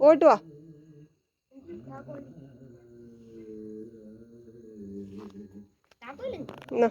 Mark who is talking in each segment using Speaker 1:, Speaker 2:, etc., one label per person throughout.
Speaker 1: പോയിട്ട് വാ എന്നാ.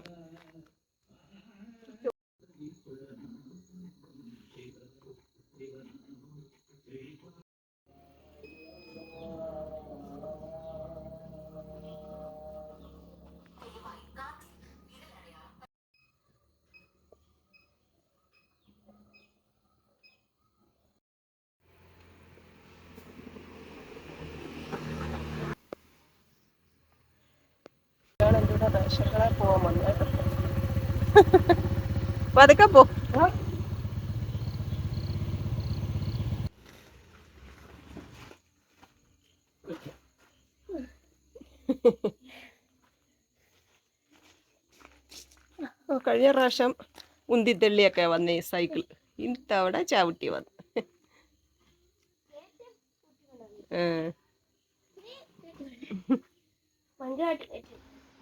Speaker 1: പതുക്കെ പോ. കഴിഞ്ഞ പ്രാവശ്യം ഉന്തിത്തള്ളിയൊക്കെ ഈ സൈക്കിൾ. ഇത്തവണ ചവിട്ടി വന്ന്. ഏ.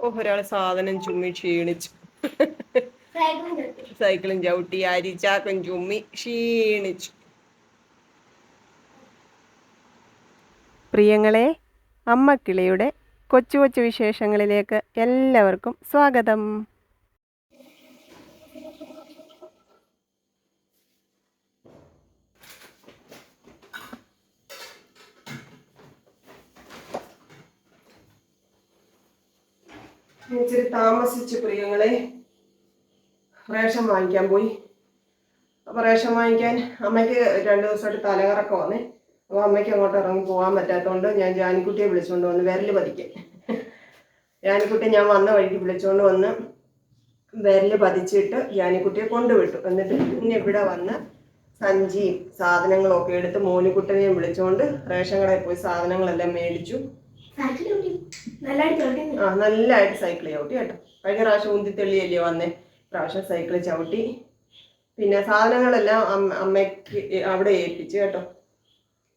Speaker 1: ഓ ഒരാൾ സാധനം ചുമ്മി ക്ഷീണിച്ചു. സൈക്കിളും ചവിട്ടി അരിച്ചാക്കും ചുമ്മി ക്ഷീണിച്ചു. പ്രിയങ്ങളെ അമ്മക്കിളിയുടെ കൊച്ചു കൊച്ചു വിശേഷങ്ങളിലേക്ക് എല്ലാവർക്കും സ്വാഗതം. ഇച്ചിരി താമസിച്ച് പ്രിയങ്ങളെ റേഷൻ വാങ്ങിക്കാൻ പോയി. അപ്പോൾ റേഷൻ വാങ്ങിക്കാൻ അമ്മയ്ക്ക് രണ്ട് ദിവസമായിട്ട് തലകറക്കം വന്നേ. അപ്പോൾ അമ്മയ്ക്ക് അങ്ങോട്ട് ഇറങ്ങി പോകാൻ പറ്റാത്തതുകൊണ്ട് ഞാൻ ജാനിക്കുട്ടിയെ വിളിച്ചുകൊണ്ട് വന്ന് വിരൽ പതിക്കാൻ. ജാനിക്കുട്ടി ഞാൻ വന്ന വഴിക്ക് വിളിച്ചുകൊണ്ട് വന്ന് വിരൽ പതിച്ചിട്ട് ജാനിക്കുട്ടിയെ കൊണ്ടുവിട്ടു. എന്നിട്ട് പിന്നെ ഇവിടെ വന്ന് സഞ്ചിയും സാധനങ്ങളൊക്കെ എടുത്ത് മോനിക്കുട്ടനെയും വിളിച്ചുകൊണ്ട് റേഷൻ കടയിൽ പോയി സാധനങ്ങളെല്ലാം മേടിച്ചു. ആ നല്ലതായിട്ട് സൈക്കിൾ ചവിട്ടി കേട്ടോ. കഴിഞ്ഞ പ്രാവശ്യം ഉന്തിത്തെള്ളിയല്ലേ വന്നേ? പ്രാവശ്യം സൈക്കിൾ ചവിട്ടി. പിന്നെ സാധനങ്ങളെല്ലാം അമ്മ അമ്മയ്ക്ക് അവിടെ ഏൽപ്പിച്ചു കേട്ടോ.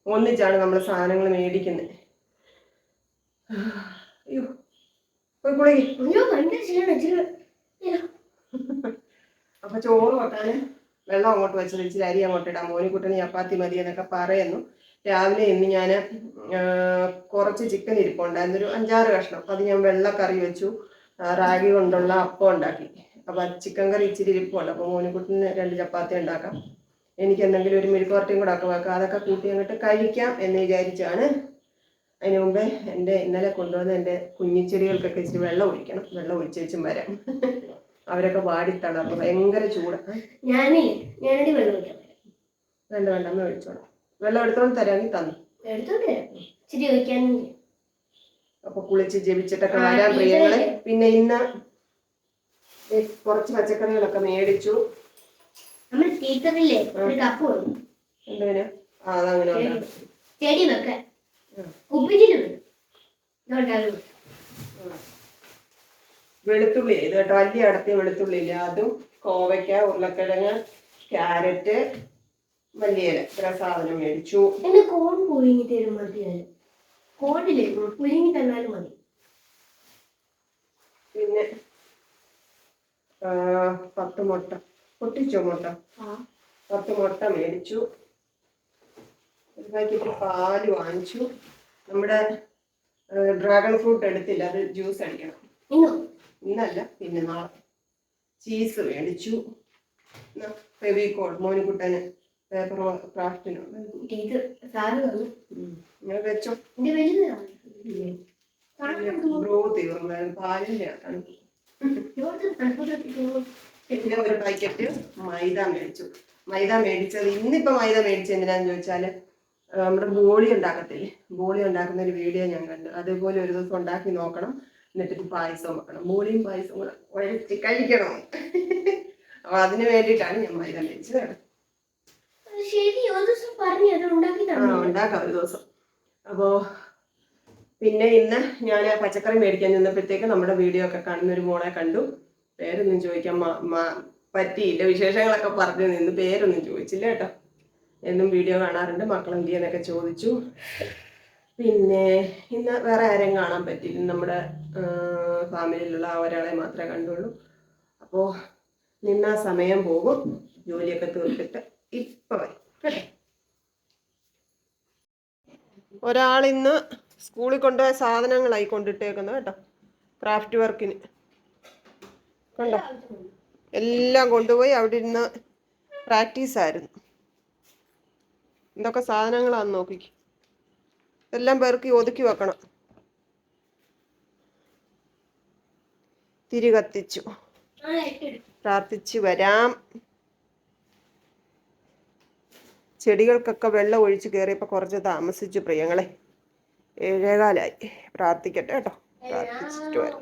Speaker 1: ഒന്നിച്ചാണ് നമ്മൾ സാധനങ്ങൾ മേടിക്കുന്നത് അയ്യോ പോയി കുളിക്ക്. അപ്പൊ ചോറ് കൊട്ടാന് വെള്ളം അങ്ങോട്ട് വെച്ചത് ഇച്ചിരി അരി അങ്ങോട്ട് ഇടാം മോനിക്കുട്ടന് ചപ്പാത്തി മതി എന്നൊക്കെ പറയുന്നു. രാവിലെ ഇന്ന് ഞാൻ കുറച്ച് ചിക്കൻ ഇരിപ്പുണ്ടായിരുന്നു. ഒരു അഞ്ചാറ് കഷ്ണം. അത് ഞാൻ വെള്ള കറി വെച്ചു റാഗി കൊണ്ടുള്ള അപ്പം ഉണ്ടാക്കി. അപ്പൊ ചിക്കൻ കറി ഇച്ചിരി ഇരിപ്പുണ്ട്. അപ്പൊ മോനിക്കുട്ടിന് രണ്ട് ചപ്പാത്തി ഉണ്ടാക്കാം. എനിക്ക് എന്തെങ്കിലും ഒരു മെഴുക്കുവരട്ടിയും കൂടെ ഒക്കെ വെക്കാം. അതൊക്കെ കൂട്ടി അങ്ങോട്ട് കഴിക്കാം എന്ന് വിചാരിച്ചാണ് അതിനു മുമ്പേ എന്റെ ഇന്നലെ കൊണ്ടുവന്ന എന്റെ കുഞ്ഞിച്ചെടികൾക്കൊക്കെ ഇച്ചിരി വെള്ളം ഒഴിക്കണം. വെള്ളം ഒഴിച്ച് വെച്ചും വരാം അവരൊക്കെ വാടി അപ്പൊ ഭയങ്കര ചൂടാണ്
Speaker 2: ഞാനേ ഞാനടി വെള്ളം ഒഴിക്കാം.
Speaker 1: വേണ്ട വേണ്ട. അമ്മ ഒഴിച്ചോളാം. വെള്ളം എടുത്തോണ്ട് തരാമെങ്കിൽ തന്നു.
Speaker 2: എടുത്തോണ്ട്. ഇച്ചിരി
Speaker 1: അപ്പൊ കുളിച്ച് ജപിച്ചിട്ടൊക്കെ വരാൻ പ്രിയങ്ങളെ. പിന്നെ ഇന്ന് കുറച്ച് പച്ചക്കറികളൊക്കെ മേടിച്ചു.
Speaker 2: നമ്മൾ സ്പീക്കറില്ലേ ഒരു കപ്പ്
Speaker 1: എന്തിനാ ആ അതങ്ങനെ.
Speaker 2: ചെടി. വെക്കാൻ.
Speaker 1: വെളുത്തുള്ളി ഇത് കേട്ടോ വലിയ അടത്തിയ വെളുത്തുള്ളി ഇല്ല അതും കോവയ്ക്ക ഉരുളക്കിഴങ്ങ് ക്യാരറ്റ് മല്ലിയില ഇത്ര സാധനം മേടിച്ചു.
Speaker 2: എന്നെ കോൺ പുഴുങ്ങി തരും മതിയാലും കോണില്ലേ പുഴുങ്ങി തന്നാലും മതി.
Speaker 1: പിന്നെ പത്ത് മുട്ട. പൊട്ടിച്ചോ മുട്ട? പത്ത് മുട്ട മേടിച്ചു. ഒരു പാക്കറ്റ് പാൽ വാങ്ങിച്ചു. നമ്മുടെ ഡ്രാഗൺ ഫ്രൂട്ട് എടുത്തില്ല. അത് ജ്യൂസ് അടിക്കണം.
Speaker 2: ഇന്നോ?
Speaker 1: ഇന്നല്ല പിന്നെ നാളെ. ചീസ് മേടിച്ചു. ഫെവിക്കോൾ മോനിക്കുട്ടന് പേപ്പർ ക്രാഫ്റ്റിനോ
Speaker 2: ഇത് സാറ് തന്നു.
Speaker 1: ഇങ്ങനെ വെച്ചോ.
Speaker 2: എന്റെ
Speaker 1: ബ്രോ പാലിന്റെ പിന്നെ ഒരു പാക്കറ്റ് മൈദ മേടിച്ചു. മൈദ മേടിച്ചത് ഇന്നിപ്പോ മൈദ മേടിച്ചത് എന്തിനാന്ന് ചോദിച്ചാൽ നമ്മുടെ ബോളി ഉണ്ടാക്കത്തില്ലേ? ബോളി ഉണ്ടാക്കുന്ന ഒരു വീഡിയോ ഞാൻ കണ്ടു. അതേപോലെ ഒരു ദിവസം ഉണ്ടാക്കി നോക്കണം. എന്നിട്ട് പായസം വെക്കണം. ബോളിയും പായസവും കൂടെ ഉഴച്ച് കഴിക്കണം. അപ്പൊ അതിന് വേണ്ടിയിട്ടാണ് ഞാൻ മൈദ മേടിച്ചത്.
Speaker 2: ശരി ഒരു ദിവസം പറഞ്ഞു അത് ഉണ്ടാക്കി
Speaker 1: ആ
Speaker 2: തന്നു
Speaker 1: ഉണ്ടാക്കാം ഒരു ദിവസം. അപ്പോ പിന്നെ ഇന്ന് ഞാൻ പച്ചക്കറി മേടിക്കാൻ ചെന്നപ്പോഴത്തേക്ക് നമ്മുടെ വീഡിയോ ഒക്കെ കാണുന്ന ഒരു മോളെ കണ്ടു. പേരൊന്നും ചോദിക്കാൻ പറ്റിയില്ല. വിശേഷങ്ങളൊക്കെ പറഞ്ഞു നിന്ന് പേരൊന്നും ചോദിച്ചില്ല കേട്ടോ. എന്നും വീഡിയോ കാണാറുണ്ട്. മക്കളെന്ത് എന്ത് ചെയ്യുന്നൊക്കെ ചോദിച്ചു. പിന്നെ ഇന്ന് വേറെ ആരെയും കാണാൻ പറ്റിയില്ല. നമ്മുടെ ഫാമിലിയിലുള്ള ആ ഒരാളെ മാത്രമേ കണ്ടുള്ളൂ. അപ്പോൾ നിന്നാ സമയം പോകും. ജോലിയൊക്കെ തീർത്തിട്ട് ഇപ്പം വരും ഇന്ന് സ്കൂളിൽ കൊണ്ടുപോയ സാധനങ്ങളായി കൊണ്ടിട്ടേക്കുന്നത് കേട്ടോ. ക്രാഫ്റ്റ് വർക്കിന്. കണ്ടോ? എല്ലാം കൊണ്ടുപോയി അവിടെ ഇരുന്ന് പ്രാക്ടീസ് ആയിരുന്നു. എന്തൊക്കെ സാധനങ്ങളാന്ന് നോക്കി എല്ലാം പേർക്ക് ഒതുക്കി വെക്കണം. തിരി കത്തിച്ചു. പ്രാർത്ഥിച്ചു വരാം. ചെടികൾക്കൊക്കെ വെള്ളം ഒഴിച്ച് കയറിയപ്പോൾ കുറച്ച് താമസിച്ചു പ്രിയങ്ങളെ. ഏഴേകാലായി. പ്രാർത്ഥിക്കട്ടെ കേട്ടോ. പ്രാർത്ഥിച്ചിട്ട് വരാം.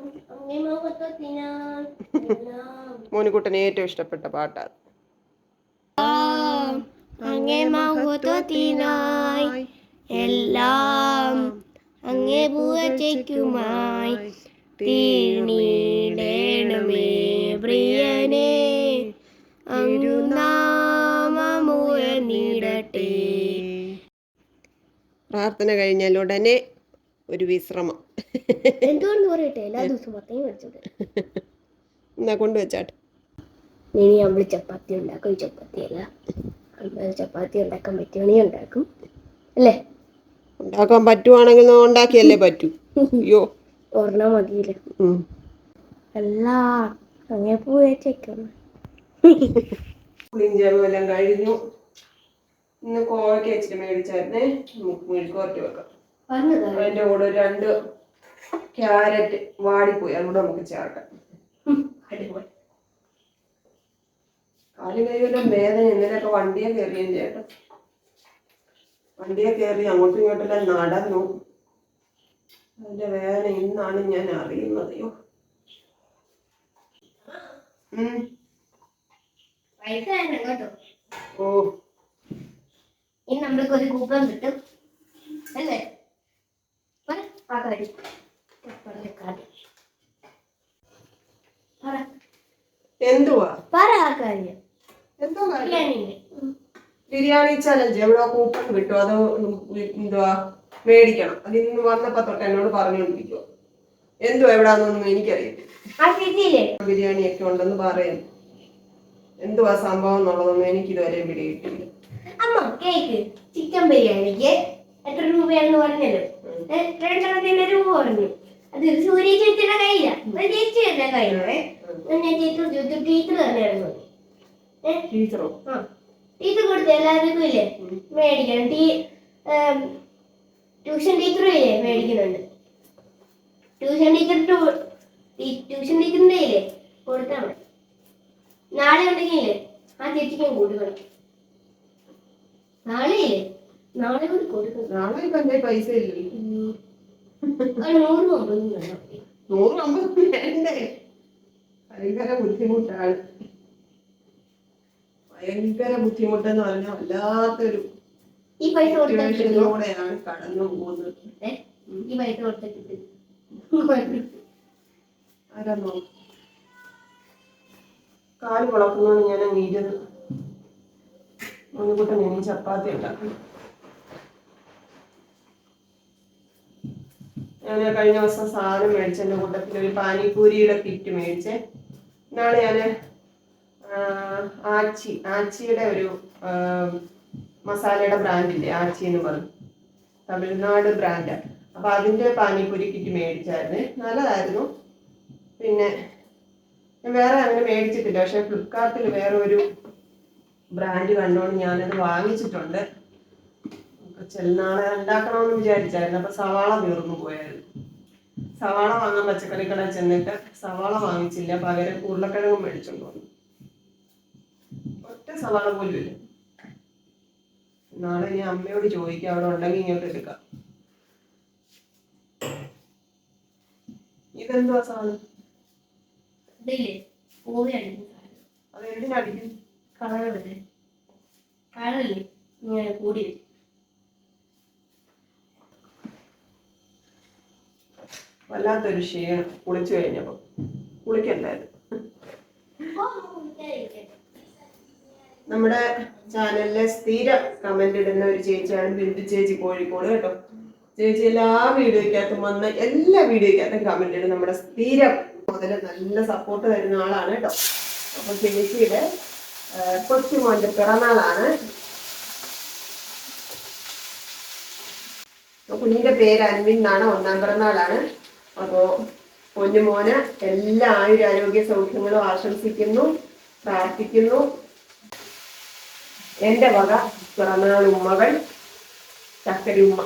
Speaker 1: മോനിക്കുട്ടന് ഏറ്റവും ഇഷ്ടപ്പെട്ട പാട്ടാണ്
Speaker 2: അങ്ങേ മഹത്വത്തിനായി എല്ലാം അങ്ങേ പൂവച്ചയ്ക്കുമായി തീർന്നിടണമേ പ്രിയനേ അങ്ങുനാമമുയർന്നിടട്ടെ
Speaker 1: പ്രാർത്ഥന കഴിഞ്ഞാൽ ഉടനെ ഒരു വിശ്രമം.
Speaker 2: എന്തുകൊണ്ട് പറയട്ടെ? എല്ലാ ദിവസവും പത്തേം വെച്ചത്
Speaker 1: എന്നാ കൊണ്ടുവച്ചാട്ടെ.
Speaker 2: ഇനി നമ്മൾ ചപ്പാത്തി ഉണ്ടാക്കും. ചപ്പാത്തി അല്ല. ചപ്പാത്തി ഉണ്ടാക്കാൻ പറ്റുവാണെങ്കിൽ ഉണ്ടാക്കും. അല്ലേ?
Speaker 1: ഉണ്ടാക്കാൻ പറ്റുവാണെങ്കിൽ ഉണ്ടാക്കിയല്ലേ പറ്റൂ. അയ്യോ.
Speaker 2: ഒരെണ്ണം മതിയില്ല?
Speaker 1: ഉം.
Speaker 2: അല്ല അങ്ങനെ
Speaker 1: എല്ലാം കഴിഞ്ഞു. ഇന്ന് കോവയ്ക്ക് വെച്ചിട്ട് മേടിച്ചായിരുന്നേ. നമുക്ക് കുറച്ച് വെക്കാം.
Speaker 2: പറഞ്ഞതാണ്
Speaker 1: അതിന്റെ കൂടെ രണ്ട് ക്യാരറ്റ് വാടിപ്പോയി. അതുകൂടെ നമുക്ക് ചേർക്കാം.
Speaker 2: അടിപൊളി.
Speaker 1: കാലും കൈവെല്ലാം വേദന ഇന്നലെയൊക്കെ വണ്ടിയെ കയറിയും ചേട്ടാ വണ്ടിയെ കയറി അങ്ങോട്ടും ഇങ്ങോട്ടെല്ലാം നടന്നു. അതിന്റെ വേദന ഇന്നാണ് ഞാൻ അറിയുന്നത്. ഓ.
Speaker 2: ഇനി നമ്മൾക്ക് ഒരു കൂപ്പൺ കിട്ടും. അല്ലേ? പറ
Speaker 1: എന്തുവാ?
Speaker 2: ആ കാര്യം.
Speaker 1: എന്തോ ബിരിയാണി ചലഞ്ച് എവിടെ കൂപ്പൺ കിട്ടും. അത് എന്തുവാ? മേടിക്കണം. അത് ഇന്ന് വന്നപ്പോ തൊട്ട് എന്നോട് പറഞ്ഞുകൊണ്ടിരിക്കുവോ. എന്തുവാ എവിടാന്നൊന്നും
Speaker 2: എനിക്കറിയില്ല
Speaker 1: ബിരിയാണി ഒക്കെ ഉണ്ടെന്ന് പറയുന്നു. എന്തുവാ സംഭവം എന്നുള്ളതൊന്നും എനിക്ക് ഇതുവരെ
Speaker 2: അമ്മ കേക്ക് ചിക്കൻ ബിരിയാണിക്ക് എത്ര രൂപയാണെന്ന് പറഞ്ഞല്ലോ. രണ്ടെണ്ണത്തിന് രൂപ പറഞ്ഞു. അത് സൂര്യ ചേച്ചിയുടെ കയ്യില ചേച്ചിയുടെ കയ്യിലെ ഞാൻ ചേച്ചി ചോദിച്ചു ടീച്ചർ തന്നെയായിരുന്നു ഏ?
Speaker 1: ടീച്ചറോ?
Speaker 2: ആ. ടീച്ചർ കൊടുത്ത എല്ലാവർക്കും ഇല്ലേ? മേടിക്കണം. ടീ ട്യൂഷൻ ടീച്ചറും ഇല്ലേ? മേടിക്കുന്നുണ്ട്. ട്യൂഷൻ ടീച്ചർ ട്യൂഷൻ ടീച്ചറിന്റെ ഇല്ലേ? കൊടുത്താൽ മതി. നാളെ ഉണ്ടെങ്കിൽ ഇല്ലേ? ആ ചേച്ചിക്കും കൊടുക്കണം നാളെ? നാളെ കൂടി കൊടുക്കണം
Speaker 1: നാളെ ഇപ്പൊ എന്റെ പൈസ ഇല്ലല്ലോ
Speaker 2: ഒരു നൂറ് മുമ്പൊന്നും വേണം.
Speaker 1: നൂറ് അമ്പത് വേണ്ടേ? ഭയങ്കര ബുദ്ധിമുട്ടാണ്. ഭയങ്കര ബുദ്ധിമുട്ടെന്ന് പറഞ്ഞാൽ വല്ലാത്തൊരു
Speaker 2: ഈ പൈസ
Speaker 1: സിറ്റുവേഷനിലൂടെയാണ് കടന്നു പോകുന്നത്.
Speaker 2: ഈ പൈസ
Speaker 1: കൊടുത്തിട്ട് കാൽ കുളക്കുന്നോണ്ട് ഞാൻ അങ്ങ് ഇരുന്ന് മണിക്കൂട്ടൻ ഇനി ചപ്പാത്തി ഉണ്ടാക്കണം. ഞാൻ കഴിഞ്ഞ ദിവസം സാധനം മേടിച്ചതിന്റെ കൂട്ടത്തിൽ ഒരു പാനിപൂരിയുടെ കിറ്റ് മേടിച്ചേ. ഇന്നാണ് ഞാൻ ആച്ചി ആച്ചിയുടെ ഒരു മസാലയുടെ ബ്രാൻഡില്ലേ ആച്ചി എന്ന് പറഞ്ഞു തമിഴ്നാട് ബ്രാൻഡാണ് അപ്പൊ അതിന്റെ പാനിപൂരി കിറ്റ് മേടിച്ചായിരുന്നു. നല്ലതായിരുന്നു. പിന്നെ വേറെ അങ്ങനെ മേടിച്ചിട്ടില്ല. പക്ഷെ ഫ്ലിപ്കാർട്ടിൽ വേറെ ഒരു ബ്രാൻഡ് കണ്ടോണ്ട് ഞാനത് വാങ്ങിച്ചിട്ടുണ്ട്. ചെന്നാളെ ഉണ്ടാക്കണമെന്ന് വിചാരിച്ചായിരുന്നു. അപ്പൊ സവാള തീർന്നു പോയായിരുന്നു. സവാള വാങ്ങാൻ പച്ചക്കറി കട ചെന്നിട്ട് സവാള വാങ്ങിച്ചില്ല. പകരം ഉരുളക്കിഴങ്ങും മേടിച്ചോണ്ട് വന്നു. ഒറ്റ സവാള പോലും ഇല്ല. നാളെ ഇനി അമ്മയോട് ചോദിക്കാം. അവിടെ ഉണ്ടെങ്കിൽ ഇങ്ങോട്ട് എടുക്കാം. ഇതെന്തുവാ സാധനം?
Speaker 2: ഇതില്ലേ?
Speaker 1: എന്തിനടിക്കും
Speaker 2: കളറല്ലേ ഇങ്ങനെ കൂടി
Speaker 1: വല്ലാത്തൊരു ക്ഷീണം കുളിച്ചു കഴിഞ്ഞപ്പോ. കുളിക്കണ്ടായിരുന്നു നമ്മുടെ ചാനലിലെ സ്ഥിരം കമന്റ് ഇടുന്ന ഒരു ചേച്ചിയാണ് ബിന്ദു ചേച്ചി കോഴിക്കോട് കേട്ടോ. ചേച്ചി എല്ലാ വീഡിയോയ്ക്കകത്തും വന്ന് എല്ലാ വീഡിയോയ്ക്കകത്തും കമന്റ് ഇടും. നമ്മുടെ സ്ഥിരം മുതൽ നല്ല സപ്പോർട്ട് തരുന്ന ആളാണ് കേട്ടോ. അപ്പൊ ചേച്ചിയുടെ കൊച്ചുമോന്റെ പിറന്നാളാണ്. കുഞ്ഞിന്റെ പേര് അൻവിൻ എന്നാണ് ഒന്നാം പിറന്നാളാണ്. അപ്പോ പൊന്നുമോന് എല്ലാ ആയുരാരോഗ്യ സൗഖ്യങ്ങളും ആശംസിക്കുന്നു പ്രാർത്ഥിക്കുന്നു. എന്റെ വക പിറന്നാൾ ഉമ്മകൾ ചക്കരി ഉമ്മ.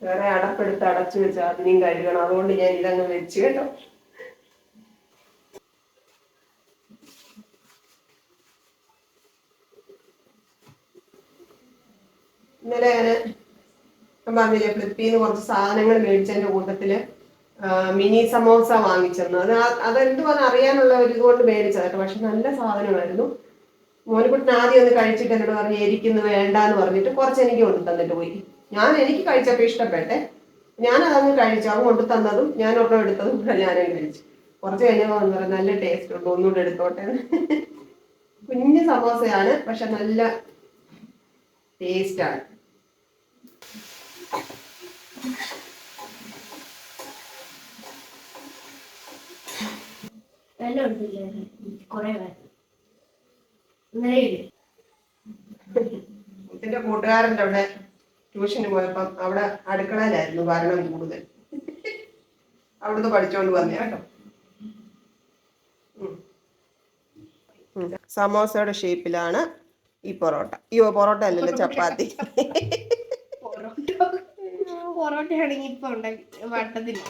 Speaker 1: വേറെ അടപ്പെടുത്ത് അടച്ചു വെച്ചാൽ അതിനെയും കഴുകണം. അതുകൊണ്ട് ഞാൻ ഇതങ്ങ് വെച്ച് കേട്ടോ. ഇന്നലെ ഞാൻ പറഞ്ഞില്ലേ ഫ്ലിപ്പിന്ന് കുറച്ച് സാധനങ്ങൾ മേടിച്ചതിന്റെ കൂട്ടത്തിൽ മിനി സമോസ വാങ്ങിച്ചെന്ന്. അത് അതെന്തുവാന്ന് അറിയാനുള്ള ഒരു ഇതുകൊണ്ട് മേടിച്ചത് കേട്ടോ. പക്ഷെ നല്ല സാധനമായിരുന്നു. മോനിക്കുട്ടിന് ആദ്യം ഒന്ന് കഴിച്ചിട്ട് എന്നോട് പറഞ്ഞു എരിക്കുന്നു വേണ്ടാന്ന് പറഞ്ഞിട്ട് കുറച്ച് എനിക്ക് കൊണ്ടു തന്നിട്ട് പോയി. ഞാൻ എനിക്ക് കഴിച്ചപ്പോൾ ഇഷ്ടപ്പെട്ടെ. ഞാൻ അതങ്ങ് കഴിച്ചു. അവൻ കൊണ്ടു തന്നതും ഞാൻ ഒരെണ്ണം എടുത്തതും ഞാനും കഴിച്ചു. കുറച്ച് കഴിഞ്ഞപ്പോൾ എന്ന് പറഞ്ഞാൽ നല്ല ടേസ്റ്റ് ഉണ്ട് ഒന്നുകൂടെ എടുത്തോട്ടെ. എന്ന്." കുഞ്ഞു സമോസയാണ് പക്ഷെ നല്ല ടേസ്റ്റാണ്
Speaker 2: കൊറേ ഇല്ലേ?
Speaker 1: ഇതിന്റെ കൂട്ടുകാരന്റെ അവിടെ ട്യൂഷന് പോയപ്പം അവിടെ അടുക്കളയിലായിരുന്നു ഭരണം കൂടുതൽ. അവിടുന്ന് പഠിച്ചോണ്ട് വന്നേ കേട്ടോ. സമോസയുടെ ഷേപ്പിലാണ് ഈ പൊറോട്ട. ഈ പൊറോട്ട അല്ലല്ലോ ചപ്പാത്തി.
Speaker 2: പൊറോട്ട ആണെങ്കിൽ ഇപ്പൊ ഉണ്ടാക്കി വട്ടത്തില്ല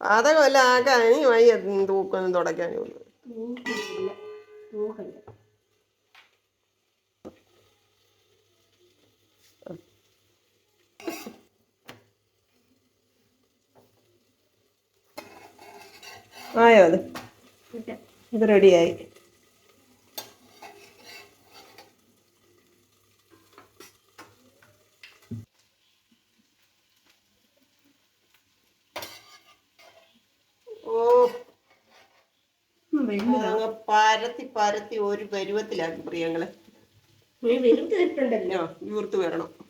Speaker 1: പാതകമല്ല ആക്കാൻ. വയ്യ തൂക്കൊന്നും
Speaker 2: തൂക്കല്ല
Speaker 1: ആയോ അത്? ഇത് റെഡിയായി. ഓ. പരത്തി പരത്തി ഒരു പരുവത്തിലാക്കി
Speaker 2: പ്രിയങ്ങൾ.
Speaker 1: ആ, യൂർത്ത് വരണം.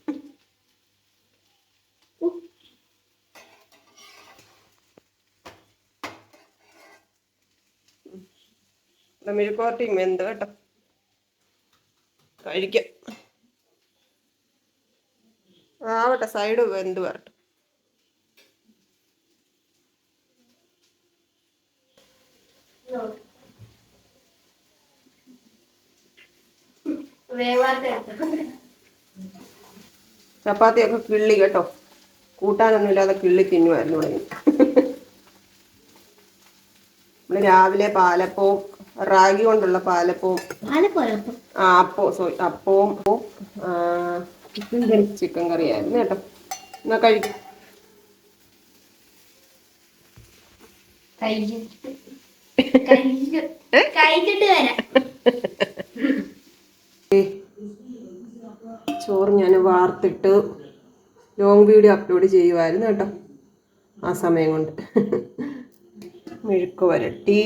Speaker 1: മെഴുക്കോർട്ടിയും വെന്ത് കേട്ടോ? കഴിക്കാം. ആവട്ടെ സൈഡ് വെന്ത് വരട്ടെ
Speaker 2: ചപ്പാത്തി
Speaker 1: ഒക്കെ കിള്ളി കേട്ടോ. കൂട്ടാനൊന്നും ഇല്ലാതെ കിള്ളി തിന്നുമായിരുന്നു നമ്മൾ രാവിലെ പാലപ്പവും റാഗി കൊണ്ടുള്ള പാലപ്പവും. ആ അപ്പോ സോറി അപ്പവും ചിക്കൻ കറി ചിക്കൻ കറി ആയിരുന്നു കേട്ടോ. എന്നാ കഴിക്കും. ചോറ് ഞാൻ വാർത്തിട്ട് ലോങ് വീഡിയോ അപ്ലോഡ് ചെയ്യുമായിരുന്നു കേട്ടോ. ആ സമയം കൊണ്ട്. മെഴുക്ക് വരട്ടി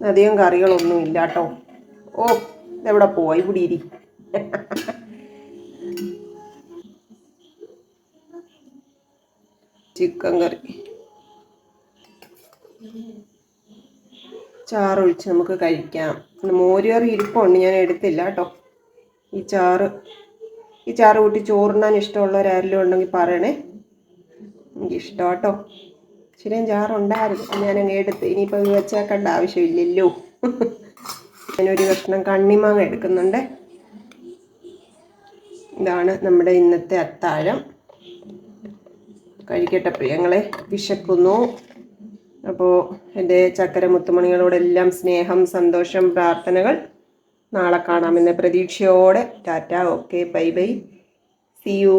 Speaker 1: അധികം കറികളൊന്നും ഇല്ല കേട്ടോ ഓ ഇതെവിടെ പോയി? ഇരി. ചിക്കൻ കറി. ചാറൊഴിച്ച് നമുക്ക് കഴിക്കാം. മോര് കറി ഇരിപ്പുണ്ട് ഞാൻ എടുത്തില്ല കേട്ടോ. ഈ ചാറ് ഈ ചാറ് കൂട്ടി ചോറിനാൻ ഇഷ്ടമുള്ളവരാരെങ്കിലും ഉണ്ടെങ്കിൽ പറയണേ. എനിക്കിഷ്ടം കേട്ടോ. ശരിയും ചാറുണ്ടായിരുന്നു. ഞാനങ്ങ് എടുത്ത് ഇനിയിപ്പോൾ ഇത് വെച്ചേക്കേണ്ട ആവശ്യമില്ലല്ലോ. ഞാനൊരു കഷ്ണം കണ്ണിമാങ്ങ എടുക്കുന്നുണ്ട്. ഇതാണ് നമ്മുടെ ഇന്നത്തെ അത്താഴം. കഴിക്കട്ടെ പ്രിയങ്ങളെ വിശക്കുന്നു. അപ്പോൾ എന്റെ ചക്കര മുത്തുമണികളോടെല്ലാം സ്നേഹം സന്തോഷം പ്രാർത്ഥനകൾ നാളെ കാണാമെന്ന പ്രതീക്ഷയോടെ. Tata okay bye bye. See you